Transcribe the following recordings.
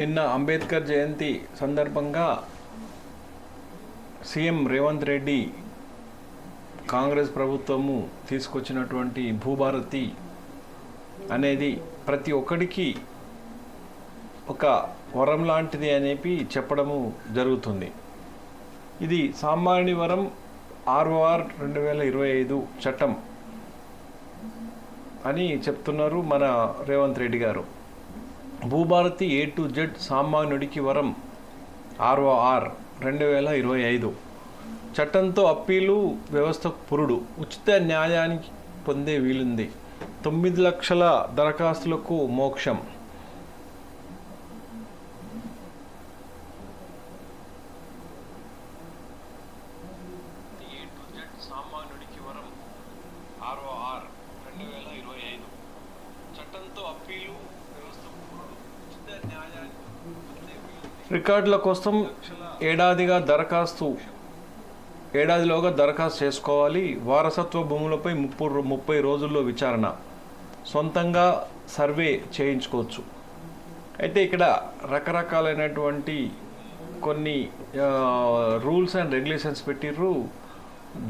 నిన్న అంబేద్కర్ జయంతి సందర్భంగా సీఎం రేవంత్ రెడ్డి కాంగ్రెస్ ప్రభుత్వము తీసుకొచ్చినటువంటి భూభారతి అనేది ప్రతి ఒక్కడికి ఒక వరం లాంటిది అనేవి చెప్పడము జరుగుతుంది. ఇది సామాన్య వరం ఆర్ఓఆర్ రెండు వేల ఇరవై ఐదు చట్టం అని చెప్తున్నారు మన రేవంత్ రెడ్డి గారు. భూభారతి ఏ టు జెడ్ సామాన్యుడికి వరం. ఆర్ఓఆర్ రెండు వేల ఇరవై ఐదు. చట్టంతో అప్పీలు వ్యవస్థ పురుడు. ఉచిత న్యాయానికి పొందే వీలుంది. తొమ్మిది లక్షల దరఖాస్తులకు మోక్షం సామాన్యుడికి వరం ఆర్ఓఆర్ రెండు వేల ఇరవై ఐదు చట్టంతో అప్పీలు వ్యవస్థ పురుడు ఉచిత న్యాయానికి పొందే వీలుంది. రికార్డుల కోసం ఏడాదిగా దరఖాస్తు ఏడాదిలోగా దరఖాస్తు చేసుకోవాలి. వారసత్వ భూములపై ముప్పు ముప్పై రోజుల్లో విచారణ. సొంతంగా సర్వే చేయించుకోవచ్చు. అయితే ఇక్కడ రకరకాలైనటువంటి కొన్ని రూల్స్ అండ్ రెగ్యులేషన్స్ పెట్టిర్రు.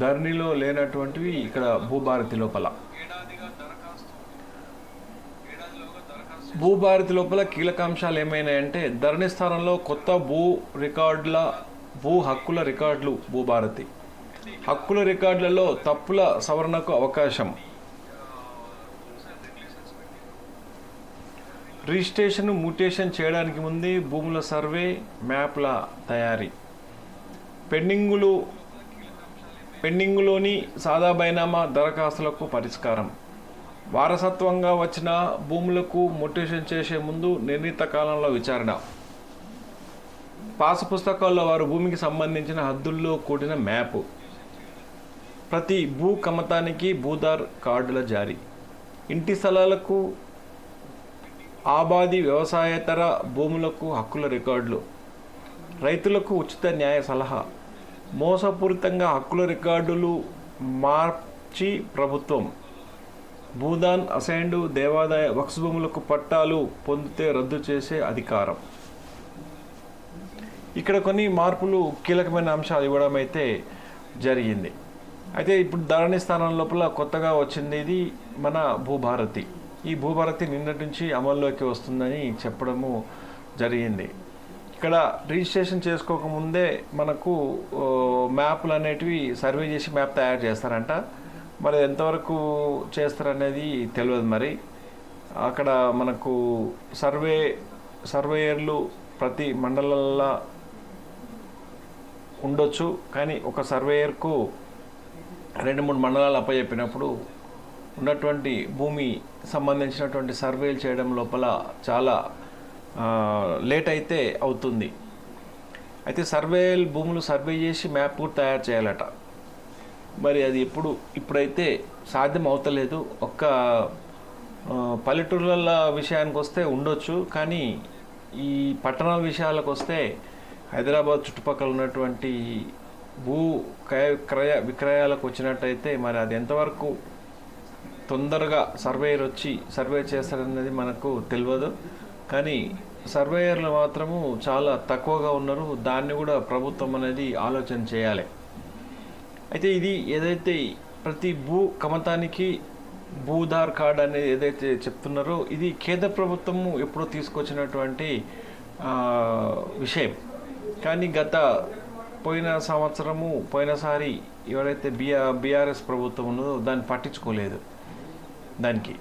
ధరణిలో లేనటువంటివి ఇక్కడ భూభారతి లోపల. భూభారతి లోపల కీలక అంశాలు ఏమైనాయంటే ధరణి స్థానంలో కొత్త భూ రికార్డుల భూ హక్కుల రికార్డులు భూభారతి. హక్కుల రికార్డులలో తప్పుల సవరణకు అవకాశం. రిజిస్ట్రేషన్ మ్యూటేషన్ చేయడానికి ముందే భూముల సర్వే మ్యాప్ల తయారీ. పెండింగులు పెండింగులోని సాదా బైనామా దరఖాస్తులకు పరిష్కారం. వారసత్వంగా వచ్చిన భూములకు మొటేషన్ చేసే ముందు నిర్ణీత కాలంలో విచారణ. పాస్ పుస్తకాల్లో వారు భూమికి సంబంధించిన హద్దుల్లో కూడిన మ్యాప్. ప్రతి భూ కమతానికి భూదార్ కార్డుల జారీ. ఇంటి స్థలాలకు ఆబాది వ్యవసాయేతర భూములకు హక్కుల రికార్డులు. రైతులకు ఉచిత న్యాయ సలహా. మోసపూరితంగా హక్కుల రికార్డులు మార్చి ప్రభుత్వం. భూదాన్ అసైన్డ్ దేవాదాయ వక్స్ భూములకు పట్టాలు పొందితే రద్దు చేసే అధికారం. ఇక్కడ కొన్ని మార్పులు కీలకమైన అంశాలు ఇవ్వడం అయితే జరిగింది. అయితే ఇప్పుడు ధరణి స్థానం లోపల కొత్తగా వచ్చింది ఇది మన భూభారతి. ఈ భూభారతి నిన్నటి నుంచి అమల్లోకి వస్తుందని చెప్పడము జరిగింది. ఇక్కడ రిజిస్ట్రేషన్ చేసుకోకముందే మనకు మ్యాప్లు అనేటివి సర్వే చేసి మ్యాప్ తయారు చేస్తారంట. మరి ఎంతవరకు చేస్తారనేది తెలియదు మరి. అక్కడ మనకు సర్వే సర్వేయర్లు ప్రతి మండలంలో ఉండొచ్చు. కానీ ఒక సర్వేయర్కు రెండు మూడు మండలాలు అప్పచెప్పినప్పుడు ఉన్నటువంటి భూమి సంబంధించినటువంటి సర్వేలు చేయడం లోపల చాలా లేట్ అయితే అవుతుంది. అయితే సర్వే భూములు సర్వే చేసి మ్యాప్ కూడా తయారు చేయాలట. మరి అది ఎప్పుడు ఇప్పుడైతే సాధ్యం అవుతలేదు. ఒక్క ఆ, పల్లెటూర్ల విషయానికి వస్తే ఉండొచ్చు కానీ ఈ పట్టణ విషయాలకు వస్తే హైదరాబాద్ చుట్టుపక్కల ఉన్నటువంటి భూ క్రయ క్రయ విక్రయాలకు వచ్చినట్టయితే మరి అది ఎంతవరకు తొందరగా సర్వేయర్ వచ్చి సర్వే చేస్తారనేది మనకు తెలియదు కానీ సర్వేయర్లు మాత్రము చాలా తక్కువగా ఉన్నారు. దాన్ని కూడా ప్రభుత్వం అనేది ఆలోచన చేయాలి. అయితే ఇది ఏదైతే ప్రతి భూ కమతానికి భూధార్ కార్డ్ అనేది ఏదైతే చెప్తున్నారో ఇది కేంద్ర ప్రభుత్వము ఎప్పుడో తీసుకొచ్చినటువంటి విషయం. కానీ గత పోయిన సంవత్సరము పోయినసారి ఎవరైతే బిఆర్ బీఆర్ఎస్ ప్రభుత్వం ఉన్నదో దాన్ని పట్టించుకోలేదు దానికి.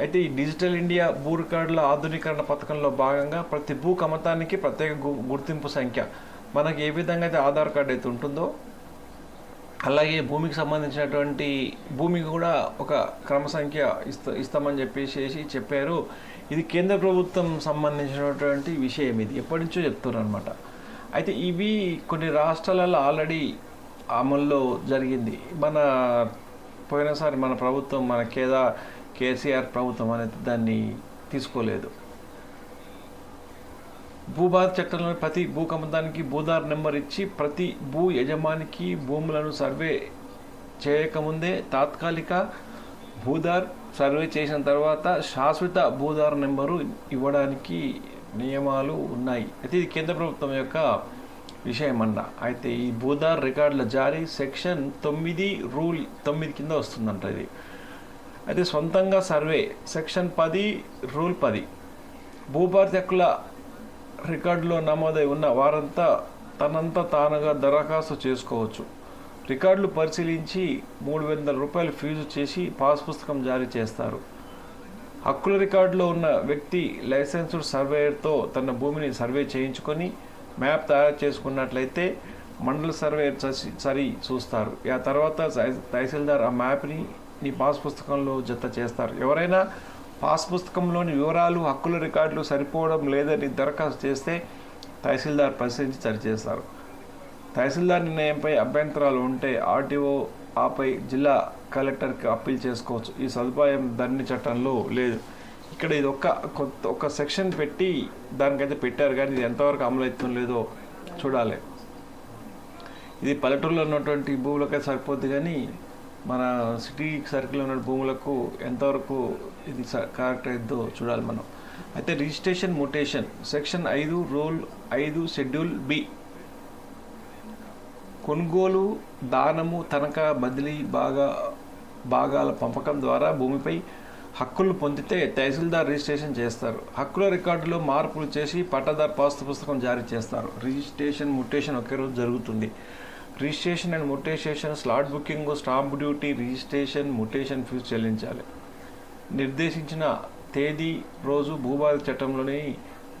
అయితే ఈ డిజిటల్ ఇండియా భూ రికార్డుల ఆధునీకరణ పథకంలో భాగంగా ప్రతి భూ కమతానికి ప్రత్యేక గు- గుర్తింపు సంఖ్య. మనకి ఏ విధంగా అయితే ఆధార్ కార్డు అయితే ఉంటుందో అలాగే భూమికి సంబంధించినటువంటి భూమికి కూడా ఒక క్రమ సంఖ్య ఇస్తా ఇస్తామని చెప్పేసి చెప్పారు. ఇది కేంద్ర ప్రభుత్వం సంబంధించినటువంటి విషయం ఇది. ఎప్పటి నుంచో చెప్తున్నారు అనమాట అయితే ఇవి కొన్ని రాష్ట్రాలలో ఆల్రెడీ అమల్లో జరిగింది. మన పోయినసారి మన ప్రభుత్వం మన కేదా కేసీఆర్ ప్రభుత్వం అనేది దాన్ని తీసుకోలేదు. భూభారత్ చట్టంలోని ప్రతి భూ కమతానికి భూదార్ నెంబర్ ఇచ్చి ప్రతి భూ యజమానికి భూములను సర్వే చేయకముందే తాత్కాలిక భూదార్ సర్వే చేసిన తర్వాత శాశ్వత భూదార్ నెంబరు ఇవ్వడానికి నియమాలు ఉన్నాయి. అయితే ఇది కేంద్ర ప్రభుత్వం యొక్క విషయం అన్న అయితే ఈ భూదార్ రికార్డుల జారీ సెక్షన్ తొమ్మిది రూల్ తొమ్మిది కింద వస్తుందంట ఇది. అయితే సొంతంగా సర్వే సెక్షన్ పది రూల్ పది. భూభారతి హక్కుల రికార్డులో నమోదై ఉన్న వారంతా తనంతా తానుగా దరఖాస్తు చేసుకోవచ్చు. రికార్డులు పరిశీలించి మూడు వందల రూపాయలు ఫీజు చేసి పాస్ పుస్తకం జారీ చేస్తారు. హక్కుల రికార్డులో ఉన్న వ్యక్తి లైసెన్స్డ్ సర్వేయర్తో తన భూమిని సర్వే చేయించుకొని మ్యాప్ తయారు చేసుకున్నట్లయితే మండల సర్వేయర్ చసి- సరి చూస్తారు. ఆ తర్వాత తహసీల్దార్ ఆ మ్యాప్ని నీ పాస్ పుస్తకంలో జత చేస్తారు. ఎవరైనా పాస్ పుస్తకంలోని వివరాలు హక్కుల రికార్డులు సరిపోవడం లేదని దరఖాస్తు చేస్తే తహసీల్దార్ పరిశీలించి సరిచేస్తారు. తహసీల్దార్ నిర్ణయంపై అభ్యంతరాలు ఉంటే ఆర్టీఓ ఆపై జిల్లా కలెక్టర్కి అప్పీల్ చేసుకోవచ్చు. ఈ సదుపాయం ధరణి చట్టంలో లేదు. ఇక్కడ ఇది ఒక్క కొత్త ఒక సెక్షన్ పెట్టి దానికైతే పెట్టారు కానీ ఇది ఎంతవరకు అమలు అవుతుందో లేదో చూడాలి. ఇది పల్లెటూరులో ఉన్నటువంటి భూములకే సరిపోద్ది కానీ మన సిటీ సర్కిల్ ఉన్న భూములకు ఎంతవరకు ఇది స- కరెక్ట్ అయిద్దో చూడాలి మనం. అయితే రిజిస్ట్రేషన్ మొటేషన్ సెక్షన్ ఐదు రూల్ ఐదు షెడ్యూల్ బి కొనుగోలు దానము తనఖా బదిలీ భాగా భాగాల పంపకం ద్వారా భూమిపై హక్కులు పొందితే తహసీల్దార్ రిజిస్ట్రేషన్ చేస్తారు. హక్కుల రికార్డులో మార్పులు చేసి పట్టదార్ పాస్తు పుస్తకం జారీ చేస్తారు. రిజిస్ట్రేషన్ ముటేషన్ ఒకే రోజు జరుగుతుంది. Registration and mutation slot booking stamp duty registration mutation fees చెల్లించాలి. నిర్దేశించిన తేదీ రోజు భూభారతి చట్టంలోని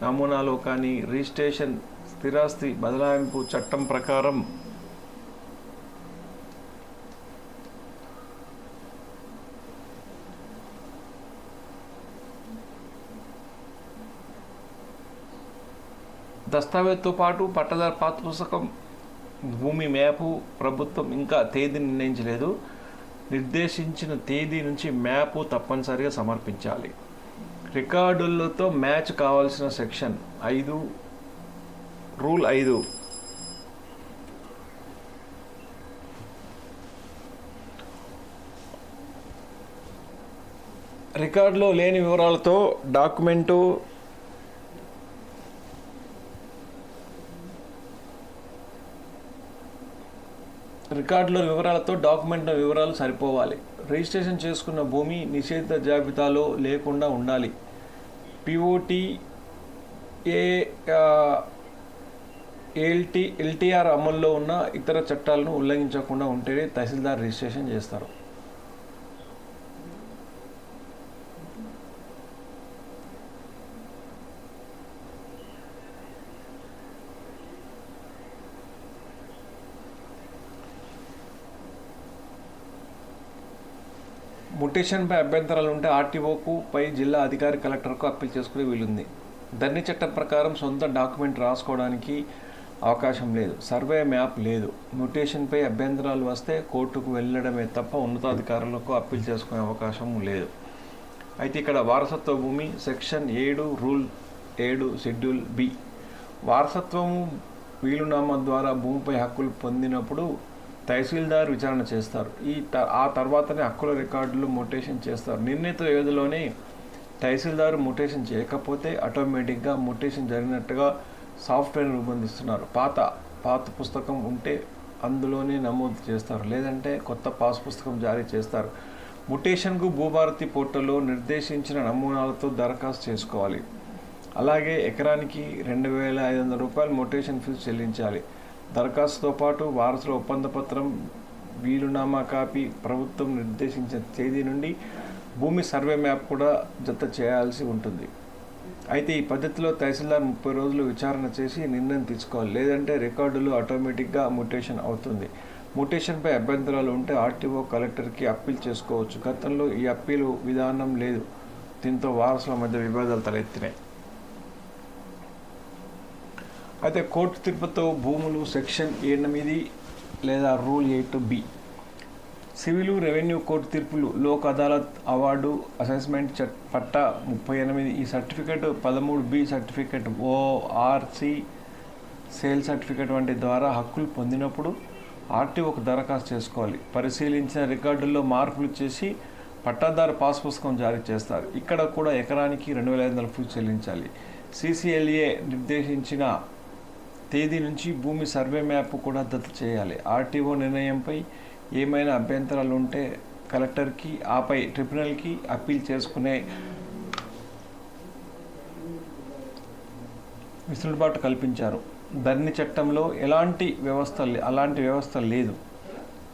నమూనాలో కానీ రిజిస్ట్రేషన్ స్థిరాస్తి బదలాయింపు చట్టం ప్రకారం దస్తావేజ్తో పాటు పట్టదారు పాత పుస్తకం భూమి మ్యాపు ప్రభుత్వం ఇంకా తేదీ నిర్ణయించలేదు. నిర్దేశించిన తేదీ నుంచి మ్యాపు తప్పనిసరిగా సమర్పించాలి. రికార్డులతో మ్యాచ్ కావాల్సిన సెక్షన్ ఐదు. రూల్ ఐదు. రికార్డులో లేని వివరాలతో డాక్యుమెంటు రికార్డుల వివరాలతో డాక్యుమెంట్ల వివరాలు సరిపోవాలి. రిజిస్ట్రేషన్ చేసుకున్న భూమి నిషేధిత జాబితాలో లేకుండా ఉండాలి. పిఓటి ఏ ఎల్టీ ఎల్టీఆర్ అమల్లో ఉన్న ఇతర చట్టాలను ఉల్లంఘించకుండా ఉంటేనే తహసీల్దార్ రిజిస్ట్రేషన్ చేస్తారు. ముటేషన్పై అభ్యంతరాలు ఉంటే ఆర్టీఓకు పై జిల్లా అధికారి కలెక్టర్కు అప్పీల్ చేసుకునే వీలుంది. ధరణి చట్టం ప్రకారం సొంత డాక్యుమెంట్ రాసుకోవడానికి అవకాశం లేదు. సర్వే మ్యాప్ లేదు. మ్యుటేషన్పై అభ్యంతరాలు వస్తే కోర్టుకు వెళ్ళడమే తప్ప ఉన్నతాధికారులకు అప్పీల్ చేసుకునే అవకాశం లేదు. అయితే ఇక్కడ వారసత్వ భూమి సెక్షన్ ఏడు రూల్ ఏడు షెడ్యూల్ బి. వారసత్వము వీలునామా ద్వారా భూమిపై హక్కులు పొందినప్పుడు తహసీల్దార్ విచారణ చేస్తారు. ఈ త- ఆ తర్వాతనే హక్కుల రికార్డులు మొటేషన్ చేస్తారు. నిర్ణీత వ్యవధిలోనే తహసీల్దార్ మొటేషన్ చేయకపోతే ఆటోమేటిక్గా మొటేషన్ జరిగినట్టుగా సాఫ్ట్వేర్ రూపొందిస్తున్నారు. పాత పాత పుస్తకం ఉంటే అందులోనే నమోదు చేస్తారు. లేదంటే కొత్త పాస్ పుస్తకం జారీ చేస్తారు. ముటేషన్కు భూభారతి పోర్టల్లో నిర్దేశించిన నమూనాలతో దరఖాస్తు చేసుకోవాలి. అలాగే ఎకరానికి రెండు వేల ఐదు వందల రూపాయలు మొటేషన్ ఫీజు చెల్లించాలి. దరఖాస్తుతో పాటు వారసుల ఒప్పంద పత్రం వీలునామా కాపీ ప్రభుత్వం నిర్దేశించిన తేదీ నుండి భూమి సర్వే మ్యాప్ కూడా జత చేయాల్సి ఉంటుంది. అయితే ఈ పద్ధతిలో తహసీల్దార్ ముప్పై రోజులు విచారణ చేసి నిర్ణయం తీసుకోవాలి. లేదంటే రికార్డులు ఆటోమేటిక్గా ముటేషన్ అవుతుంది. ముటేషన్పై అభ్యంతరాలు ఉంటే ఆర్టీఓ కలెక్టర్కి అప్పీల్ చేసుకోవచ్చు. గతంలో ఈ అప్పీలు విధానం లేదు. దీంతో వారసుల మధ్య విభేదాలు తలెత్తినాయి. అయితే కోర్టు తీర్పుతో భూములు సెక్షన్ ఎనిమిది లేదా rule eight B. Civil revenue court తీర్పులు లోక్ అదాలత్ అవార్డు అసెస్మెంట్ చట్ పట్టా ముప్పై ఎనిమిది ఈ సర్టిఫికేట్ పదమూడు B certificate ORC sale certificate వంటి ద్వారా హక్కులు పొందినప్పుడు ఆర్టీఓకు దరఖాస్తు చేసుకోవాలి. పరిశీలించిన రికార్డుల్లో మార్పులు చేసి పట్టాదారు పాస్ పుస్తకం జారీ చేస్తారు. ఇక్కడ కూడా ఎకరానికి రెండు వేల ఐదు వందల ఫీజు చెల్లించాలి. సిసిఎల్ఏ నిర్దేశించిన తేదీ నుంచి భూమి సర్వే మ్యాప్ కూడా దత్తత చేయాలి. ఆర్టీఓ నిర్ణయంపై ఏమైనా అభ్యంతరాలు ఉంటే కలెక్టర్కి ఆపై ట్రిబ్యునల్కి అప్పీల్ చేసుకునే విసులుబాటు కల్పించారు. ధరణి చట్టంలో ఎలాంటి వ్యవస్థ లే- అలాంటి వ్యవస్థ లేదు.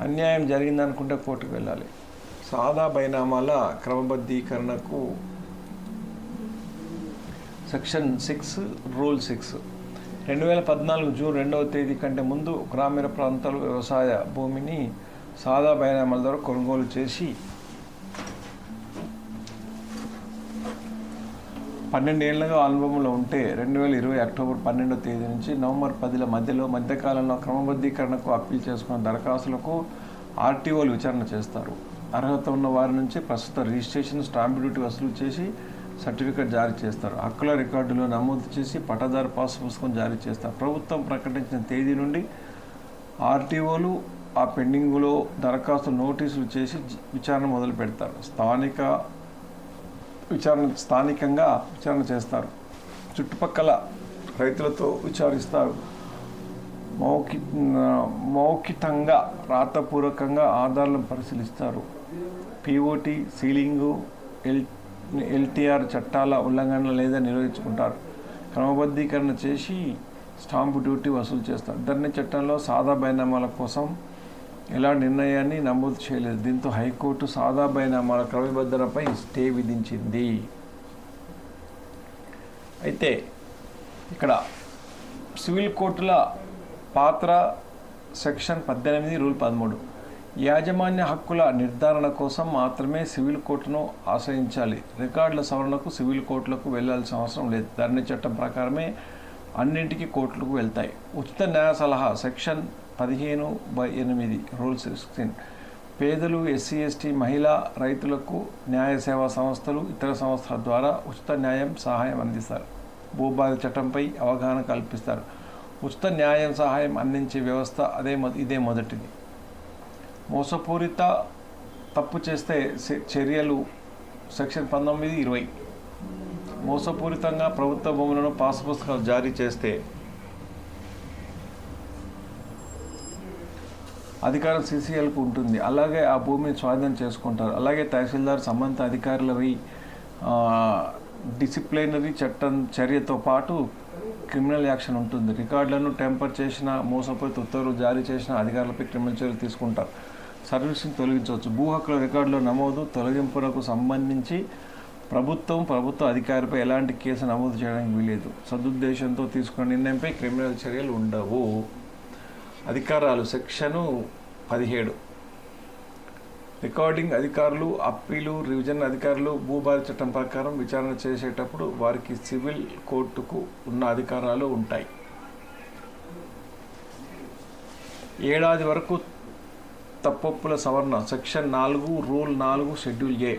అన్యాయం జరిగిందనుకుంటే కోర్టుకు వెళ్ళాలి. సాదా బైనామాల క్రమబద్ధీకరణకు సెక్షన్ సిక్స్ రూల్ సిక్స్ రెండు వేల పద్నాలుగు జూన్ రెండవ తేదీ కంటే ముందు గ్రామీణ ప్రాంతాలు వ్యవసాయ భూమిని సాదా బైనామాల ద్వారా కొనుగోలు చేసి పన్నెండేళ్ళుగా అనుభవంలో ఉంటే రెండు వేల ఇరవై అక్టోబర్ పన్నెండో తేదీ నుంచి నవంబర్ పదిల మధ్యలో మధ్యకాలంలో క్రమబద్ధీకరణకు అప్పీల్ చేసుకున్న దరఖాస్తులకు ఆర్టీఓలు విచారణ చేస్తారు. అర్హత ఉన్న వారి నుంచి ప్రస్తుత రిజిస్ట్రేషన్ స్టాంప్ డ్యూటీ వసూలు చేసి సర్టిఫికేట్ జారీ చేస్తారు. హక్కుల రికార్డులో నమోదు చేసి పట్టదారు పాస్ పుస్తకం జారీ చేస్తారు. ప్రభుత్వం ప్రకటించిన తేదీ నుండి ఆర్టీఓలు ఆ పెండింగ్లో దరఖాస్తు నోటీసులు చేసి విచారణ మొదలు పెడతారు. స్థానిక విచారణ స్థానికంగా విచారణ చేస్తారు. చుట్టుపక్కల రైతులతో విచారిస్తారు. మౌఖి మౌఖితంగా రాతపూర్వకంగా ఆధారాలను పరిశీలిస్తారు. పిఓటి సీలింగు ఎల్ ఎల్టీఆర్ చట్టాల ఉల్లంఘన లేదా నిర్వహించుకుంటారు క్రమబద్ధీకరణ చేసి స్టాంపు డ్యూటీ వసూలు చేస్తారు. ధరణి చట్టంలో సాదా బైనామాల కోసం ఎలా నిర్ణయాన్ని నమోదు చేయలేదు. దీంతో హైకోర్టు సాదా బైనామాల క్రమబద్ధనపై స్టే విధించింది. అయితే ఇక్కడ సివిల్ కోర్టుల పాత్ర సెక్షన్ పద్దెనిమిది రూల్ పదమూడు. యాజమాన్య హక్కుల నిర్ధారణ కోసం మాత్రమే సివిల్ కోర్టును ఆశ్రయించాలి. రికార్డుల సవరణకు సివిల్ కోర్టులకు వెళ్ళాల్సిన అవసరం లేదు. ధరణి చట్టం ప్రకారమే అన్నింటికీ కోర్టులకు వెళ్తాయి. ఉచిత న్యాయ సలహా సెక్షన్ పదిహేను బై ఎనిమిది రూల్ సిక్స్టీన్. పేదలు ఎస్సీ ఎస్టీ మహిళా రైతులకు న్యాయ సేవా సంస్థలు ఇతర సంస్థల ద్వారా ఉచిత న్యాయం సహాయం అందిస్తారు. భూబాధ చట్టంపై అవగాహన కల్పిస్తారు. ఉచిత న్యాయం సహాయం అందించే వ్యవస్థ అదే ఇదే మొదటిది. మోసపూరిత తప్పు చేస్తే చర్యలు సెక్షన్ పంతొమ్మిది ఇరవై. మోసపూరితంగా ప్రభుత్వ భూములను పాస్ పుస్తకాలు జారీ చేస్తే అధికారం సీసీఎల్కు ఉంటుంది. అలాగే ఆ భూమిని స్వాధీనం చేసుకుంటారు. అలాగే తహసీల్దార్ సంబంధిత అధికారులవి డిసిప్లినరీ చట్టం చర్యతో పాటు క్రిమినల్ యాక్షన్ ఉంటుంది. రికార్డులను టెంపర్ చేసిన మోసపూరిత ఉత్తర్వులు జారీ చేసిన అధికారులపై క్రిమినల్ చర్యలు తీసుకుంటారు. సర్వీసింగ్ తొలగించవచ్చు. భూ హక్కుల రికార్డులో నమోదు తొలగింపునకు సంబంధించి ప్రభుత్వం ప్రభుత్వ అధికారిపై ఎలాంటి కేసు నమోదు చేయడానికి వీలేదు సదుద్దేశంతో తీసుకున్న నిర్ణయంపై క్రిమినల్ చర్యలు ఉండవు. అధికారాలు సెక్షను పదిహేడు. రికార్డింగ్ అధికారులు అప్పీలు రివిజన్ అధికారులు భూభార చట్టం ప్రకారం విచారణ చేసేటప్పుడు వారికి సివిల్ కోర్టుకు ఉన్న అధికారాలు ఉంటాయి. ఏడాది వరకు తప్పొప్పుల సవరణ సెక్షన్ నాలుగు రూల్ నాలుగు షెడ్యూల్ ఏ.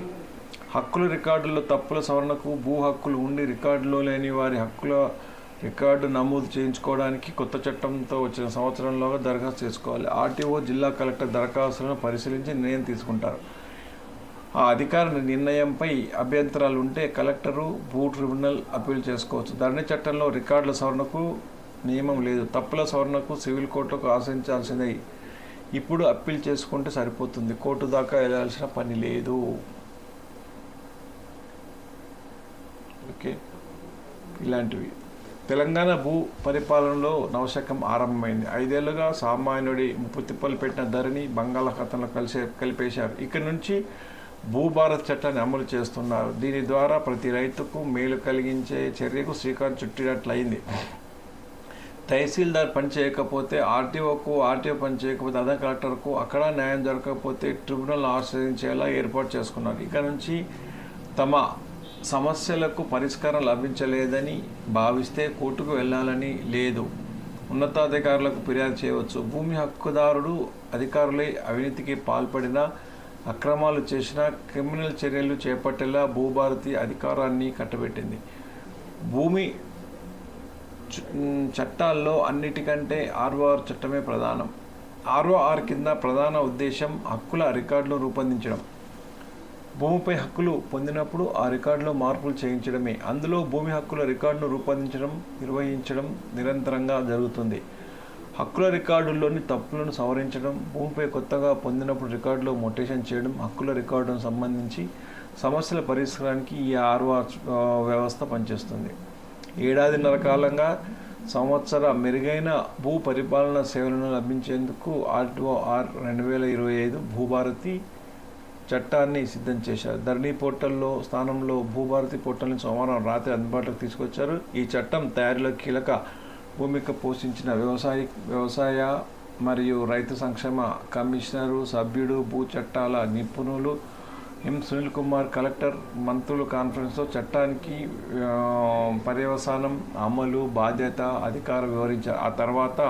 హక్కుల రికార్డుల్లో తప్పుల సవరణకు భూ హక్కులు ఉండి రికార్డులో లేని వారి హక్కుల రికార్డు నమోదు చేయించుకోవడానికి కొత్త చట్టంతో వచ్చిన సంవత్సరంలోగా దరఖాస్తు చేసుకోవాలి. ఆర్టీఓ జిల్లా కలెక్టర్ దరఖాస్తులను పరిశీలించి నిర్ణయం తీసుకుంటారు. ఆ అధికార నిర్ణయంపై అభ్యంతరాలు ఉంటే కలెక్టరు భూ ట్రిబ్యునల్ అప్పీల్ చేసుకోవచ్చు. ధరణి చట్టంలో రికార్డుల సవరణకు నియమం లేదు. తప్పుల సవరణకు సివిల్ కోర్టుకు ఆశ్రయించాల్సిందే ఇప్పుడు అప్పీల్ చేసుకుంటే సరిపోతుంది. కోర్టు దాకా వెళ్ళాల్సిన పని లేదు. ఓకే. ఇలాంటివి. తెలంగాణ భూ పరిపాలనలో నవశకం ఆరంభమైంది. ఐదేళ్ళుగా సామాన్యుడి ముప్పు తిప్పలు పెట్టిన ధరని బంగాళాఖాతంలో కలిసే కలిపేశారు. ఇక్కడి నుంచి భూభారత్ చట్టాన్ని అమలు చేస్తున్నారు. దీని ద్వారా ప్రతి రైతుకు మేలు కలిగించే చర్యకు శ్రీకారం చుట్టినట్లయింది. తహసీల్దార్ పని చేయకపోతే ఆర్టీఓకు ఆర్టీఓ పని చేయకపోతే అదర్ కలెక్టర్కు అక్కడ న్యాయం జరగకపోతే ట్రిబ్యునల్ ఆశ్రయించేలా ఏర్పాటు చేసుకున్నారు. ఇక నుంచి తమ సమస్యలకు పరిష్కారం లభించలేదని భావిస్తే కోర్టుకు వెళ్ళాలని లేదు. ఉన్నతాధికారులకు ఫిర్యాదు చేయవచ్చు. భూమి హక్కుదారుడు అధికారులే అవినీతికి పాల్పడిన అక్రమాలు చేసిన క్రిమినల్ చర్యలు చేపట్టేలా భూభారతి అధికారాన్ని కట్టబెట్టింది. భూమి చట్టాల్లో అన్నిటికంటే ఆర్ఓఆర్ చట్టమే ప్రధానం. ఆర్ఓఆర్ కింద ప్రధాన ఉద్దేశం హక్కుల రికార్డులు రూపొందించడం. భూమిపై హక్కులు పొందినప్పుడు ఆ రికార్డులో మార్పులు చేయించడమే. అందులో భూమి హక్కుల రికార్డును రూపొందించడం నిర్వహించడం నిరంతరంగా జరుగుతుంది. హక్కుల రికార్డుల్లోని తప్పులను సవరించడం భూమిపై కొత్తగా పొందినప్పుడు రికార్డులో మొటేషన్ చేయడం హక్కుల రికార్డును సంబంధించి సమస్యల పరిష్కారానికి ఈ ఆర్ఓఆర్ వ్యవస్థ పనిచేస్తుంది. ఏడాదిన్నర కాలంగా సంవత్సర మెరుగైన భూ పరిపాలన సేవలను లభించేందుకు ఆర్టీఓఆర్ రెండు వేల ఇరవై ఐదు భూభారతి చట్టాన్ని సిద్ధం చేశారు. ధరణి పోర్టల్లో స్థానంలో భూభారతి పోర్టల్ని సోమవారం రాత్రి అందుబాటులోకి తీసుకొచ్చారు. ఈ చట్టం తయారీలో కీలక భూమిక పోషించిన వ్యవసాయ వ్యవసాయ మరియు రైతు సంక్షేమ కమిషనరు సభ్యుడు భూ చట్టాల నిపుణులు ఎం సునీల్ కుమార్ కలెక్టర్ మంత్రుల కాన్ఫరెన్స్లో చట్టానికి పర్యవసానం అమలు బాధ్యత అధికారం వివరించారు ఆ తర్వాత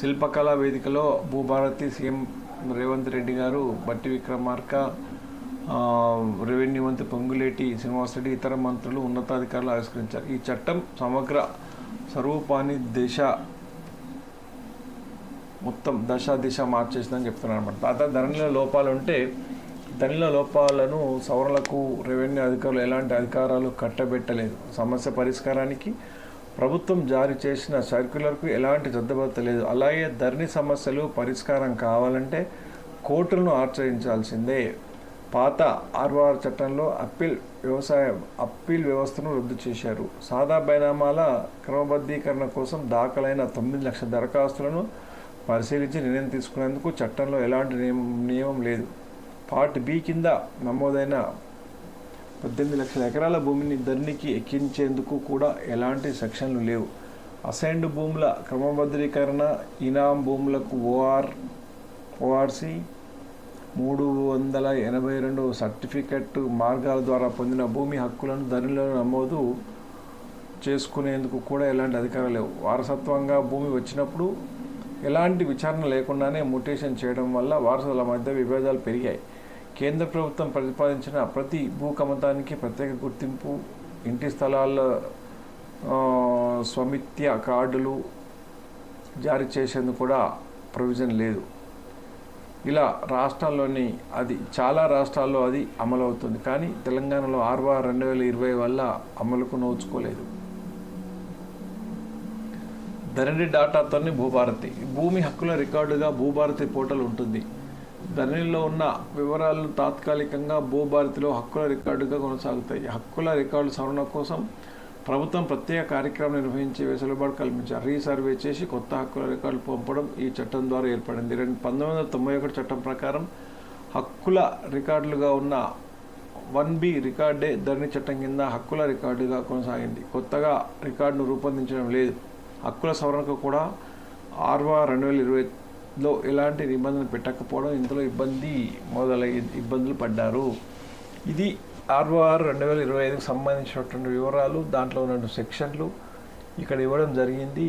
శిల్పకళా వేదికలో భూభారతి సీఎం రేవంత్ రెడ్డి గారు బట్టి విక్రమార్క రెవెన్యూ మంత్రి పొంగులేటి శ్రీనివాసరెడ్డి ఇతర మంత్రులు ఉన్నతాధికారులు ఆవిష్కరించారు. ఈ చట్టం సమగ్ర స్వరూపాన్ని దిశ మొత్తం దశ దిశ మార్చేసిందని చెప్తున్నారు అనమాట తాత ధరణిలో లోపాలు ఉంటే ధరణిలో లోపాలను సవరణలకు రెవెన్యూ అధికారులు ఎలాంటి అధికారాలు కట్టబెట్టలేదు. సమస్య పరిష్కారానికి ప్రభుత్వం జారీ చేసిన సర్క్యులర్కు ఎలాంటి జద్దబద్ద లేదు. అలాగే ధరణి సమస్యలు పరిష్కారం కావాలంటే కోర్టులను ఆశ్రయించాల్సిందే. పాత ఆర్వార్ చట్టంలో అప్పీల్ వ్యవసాయ అప్పీల్ వ్యవస్థను రద్దు చేశారు. సాదా బైనామాల క్రమబద్ధీకరణ కోసం దాఖలైన తొమ్మిది లక్షల దరఖాస్తులను పరిశీలించి నిర్ణయం తీసుకునేందుకు చట్టంలో ఎలాంటి నియమం నియమం లేదు. పార్ట్ బి కింద నమోదైన పద్దెనిమిది లక్షల ఎకరాల భూమిని ధరణికి ఎక్కించేందుకు కూడా ఎలాంటి సెక్షన్లు లేవు. అసైన్డ్ భూముల క్రమబద్ధీకరణ ఇనాం భూములకు ఓఆర్ ఓఆర్సి మూడు వందల ఎనభై రెండు సర్టిఫికెట్ మార్గాల ద్వారా పొందిన భూమి హక్కులను ధరలో నమోదు చేసుకునేందుకు కూడా ఎలాంటి అధికారాలు లేవు. వారసత్వంగా భూమి వచ్చినప్పుడు ఎలాంటి విచారణ లేకుండానే మ్యుటేషన్ చేయడం వల్ల వారసుల మధ్య విభేదాలు పెరిగాయి. కేంద్ర ప్రభుత్వం ప్రతిపాదించిన ప్రతి భూకమతానికి ప్రత్యేక గుర్తింపు ఇంటి స్థలాల స్వమిత్య స్వామిత్య కార్డులు జారీ చేసేందుకు కూడా ప్రొవిజన్ లేదు. ఇలా రాష్ట్రాల్లోని అది చాలా రాష్ట్రాల్లో అది అమలవుతుంది. కానీ తెలంగాణలో ఆర్వా రెండు వేల ఇరవై వల్ల అమలుకు నోచుకోలేదు. ధరణి డాటాతోనే భూభారతి. భూమి హక్కుల రికార్డుగా భూభారతి పోర్టల్ ఉంటుంది. ధరణిలో ఉన్న వివరాలు తాత్కాలికంగా భూభారతిలో హక్కుల రికార్డుగా కొనసాగుతాయి. హక్కుల రికార్డు సవరణ కోసం ప్రభుత్వం ప్రత్యేక కార్యక్రమం నిర్వహించే వెసులుబాటు కల్పించారు. రీసర్వే చేసి కొత్త హక్కుల రికార్డులు పంపడం ఈ చట్టం ద్వారా ఏర్పడింది. రెండు పంతొమ్మిది వందల తొంభై ఒకటి చట్టం ప్రకారం హక్కుల రికార్డులుగా ఉన్న వన్ బి రికార్డే ధరణి చట్టం కింద హక్కుల రికార్డుగా కొనసాగింది. కొత్తగా రికార్డును రూపొందించడం లేదు. హక్కుల సవరణకు కూడా ఆర్వా రెండు వేల ఇరవై లో ఎలాంటి నిబంధనలు పెట్టకపోవడం ఇందులో ఇబ్బంది మొదలై ఇబ్బందులు పడ్డారు. ఇది ఆర్ఓఆర్ రెండు వేల ఇరవై ఐదుకు సంబంధించినటువంటి వివరాలు దాంట్లో ఉన్న సెక్షన్లు ఇక్కడ ఇవ్వడం జరిగింది.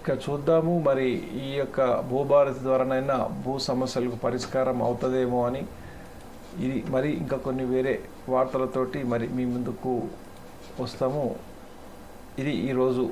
ఇక చూద్దాము మరి ఈ యొక్క భూభారతి ద్వారానైనా భూ సమస్యలకు పరిష్కారం అవుతుందేమో అని. ఇది మరి ఇంకా కొన్ని వేరే వార్తలతోటి మరి మీ ముందుకు వస్తాము. ఇది ఈరోజు